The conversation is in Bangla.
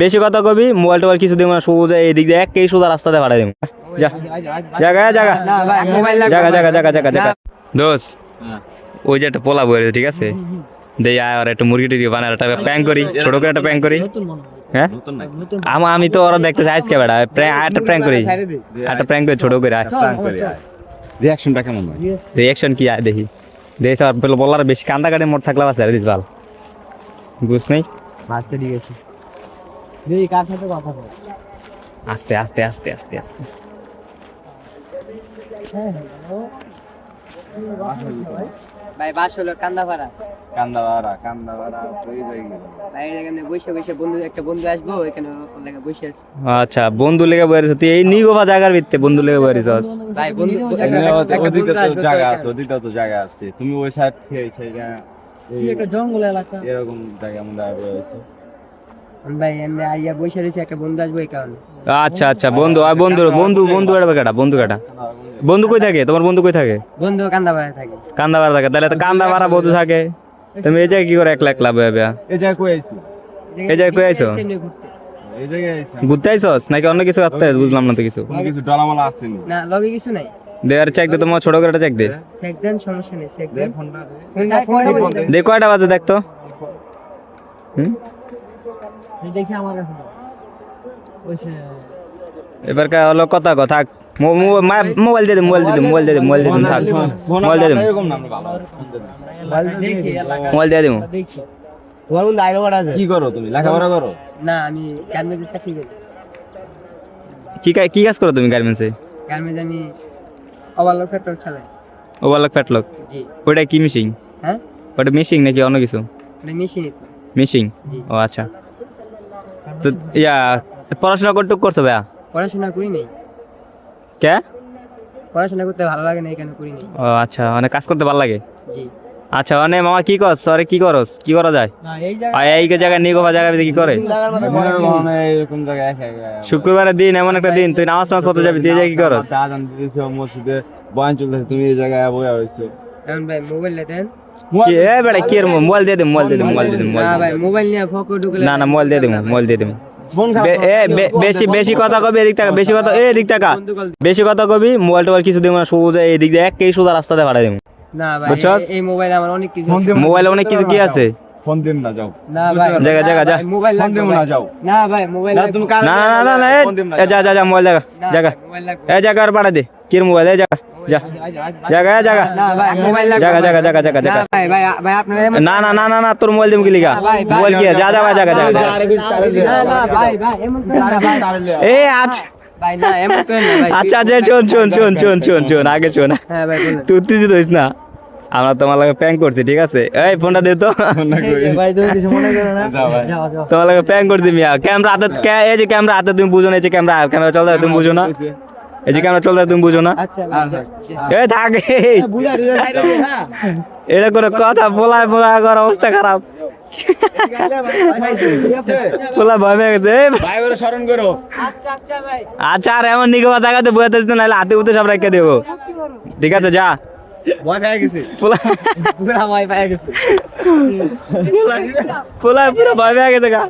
বেশি কথা কবি মোবাইল টোবাইল কিছু দিব না সোজা এদিক দিয়ে একেই সোজা রাস্তাতে ভাড়া দিব। যা। জায়গা জায়গা। জায়গা জায়গা জায়গা জায়গা জায়গা। দোষ ওই যে একটা পোলা বই ঠিক আছে? দেই আর একটা মুরগি টুরগি বানায় একটা প্যাং করি ছোট করে একটা প্যাং করি। হ্যাঁ? আমা আমি তো ওরা দেখতে চাই আজকে বেড়া। একটা প্র্যাঙ্ক করি। একটা প্র্যাঙ্ক করে ছোট করে রিয়াকশনটা কেমন হয়? রিয়াকশন কি আয় দেখি। দেখি স্যার বলার বেশি কান্দা কাটে মোট থাকলে আছে দিস ভালো বুঝ নেই? দিয়ে গেছে। দেখি কার সাথে কথা বল। আস্তে আস্তে আস্তে আস্তে আস্তে। ভাই বাস হলো কান্দাপাড়া। কান্দাবাড়া কান্দাবাড়া তুই যাই ভাই এখানে বসে বসে বন্ধু একটা বন্ধু আসব এখানে ওর লাগে বসে আছে। আচ্ছা বন্ধু লেগে বয়ারিস তুই এই নিগোভা জায়গার ভিত্তে বন্ধু লেগে বয়ারিস ভাই বন্ধু ওদিকে তো জায়গা আছে ওদিকে তো জায়গা আছে। তুমি ওই সাইড থেকে এই সাইডে কি একটা জঙ্গল এলাকা। এরকম জায়গা মধ্যে ভাই এমনি আইয়া বসে রয়েছে একটা বন্ধু আসব এই কারণে। আচ্ছা আচ্ছা বন্ধু আর বন্ধু বন্ধু বন্ধু কাটা কাটা বন্ধু কাটা বন্ধু কই থাকে? তোমার বন্ধু কই থাকে? বন্ধু কান্দাপাড়ায় থাকে। কান্দা ভাড়া থাকে তাহলে তো কান্দা ভাড়া বন্ধু থাকে। তুমি এই জায়গায় কি করে একলা একলা বয়া বয়া? এই জায়গায় কই আইছি? এই জায়গায় কই আইছো? ঘুরতে। এই জায়গায় আইছি? ঘুরতে আইসস নাকি অন্য কিছু করতে? বুঝলাম না তো কিছু। কিছু ডলামালা আসছেনি না? লগে কিছু নাই। দেয়ার চেক দে তোমার ছোট করে চেক দে। চেক দেন সমস্যা নেই চেক দে ফোনটা দে। ফোনটা ফোনটা দে। দে কয়টা বাজে দেখ তো? হুম? দেখি আমার কাছে দাও। এবার কা হলো কথা কথা মোবাইল দিয়ে দে মোবাইল দিয়ে দে মোবাইল দিয়ে দে মোবাইল দিয়ে দে থাক। মোবাইল দিয়ে মোবাইল দিয়ে দিমু আছে কি করো তুমি? লেখাপড়া করো? না আমি গার্মেন্টে চাকরি করি। কি কা- কি কাজ করো তুমি গার্মেন্টসে? গার্মেন্টে আমি ওভারলোড পেট্রোল চালাই। ওভারলক ফ্যাটলক জি। ওটা কি মিশিং হ্যাঁ? ওটা মিশিং নাকি অন্য কিছু? ওটা মেশিনই তো। জি। ও আচ্ছা। তো ইয়া পড়াশোনা করতে করছ ভাইয়া? পড়াশোনা করি নাই কে? পড়াশোনা করতে ভালো লাগে না এখানে করি নাই ও আচ্ছা মানে কাজ করতে ভালো লাগে? জি। আচ্ছা মানে মামা কি করছ? আরে কি করস? কি করা যায়? না এই জায়গায় নিগোভা জায়গাা কি করে? শুক্রবারের দিন এমন একটা দিন তুই নামাজ নামাজ পড়তে যাবি তুই এই জায়গায় কি করস? মসজিদে বয়ান চলতেছে তুমি এই জায়গায় বয়া কারণ ভাই মোবাইল দেন। এ কি মোবাইল দিয়ে দে মোবাইল দিয়ে দে মোবাইল দিয়ে দে না মোবাইল নিয়ে ঢুকলে না না মোবাইল দিয়ে দেবো মোবাইল দিয়ে দেবো বে- এ বে- বেশি বেশি কথা কবি এদিক টাকা বেশি কথা এ এদিক টাকা বেশি কথা কবি মোবাইল টোবাইল কিছু দিব না সোজা এদিক দিয়ে একেই সোজা রাস্তাতে ভাড়া দেবো না ভাই এই- এই মোবাইল আমার অনেক কিছু মোবাইলে অনেক কি আছে ফোন দিন না যাও না ভাই জায়গা, জায়গা, যা। মোবাইল ফোন দিন না যাও না ভাই মোবাইল না তুমি না না না না না এ- ফোন দিন না এ যা যা যা মোবাইল জায়গা জায়গা এ জায়গা আর দে কির মোবাইল এ জায়গা জায়গা জায়গা। না ভাই মোবাইল লাগবে জায়গা জায়গা জায়গা জায়গা না জায়গা। না না না না না তোর মোবাইল দিম মোবাইল কি যা যা ভাই জায়গা জায়গা না না ভাই ভাই এমন করেন না ভাই। এ আচ্ছা। ভাই না এমন করেন না ভাই। আচ্ছা আচ্ছা শোন শোন শোন শোন শোন শোন আগে শোন। হ্যাঁ তুই উত্তেজিত হইস না। আমরা তোমার লাগে প্যাং করছি ঠিক আছে? এই ফোনটা দে তো। মনে তোমার লাগে প্যাং করছি মিয়া। ক্যামেরা হাতে এই যে ক্যামেরা হাতে তুমি বুঝো না এই যে ক্যামেরা ক্যামেরা চলতে তুমি বুঝো না। এই যে ক্যামেরা চলতে তুমি বুঝো না? আচ্ছা আচ্ছা। এ থাকে হ্যাঁ এটা কোনো কথা পোলায় পোলা কর অবস্থা খারাপ। পোলা ভয় পেয়ে গেছে স্মরণ করো। আচ্ছা আচ্ছা ভাই। আচ্ছা আর এমন নিগমা জায়গাতে বইতে হাতে উঠে সব রেখে দেবো। ঠিক আছে যা। ভয় গেছে। পোলা পুরা ভাই পাই গেছে। পোলা পুরো ভয় পেয়ে গেছে গা।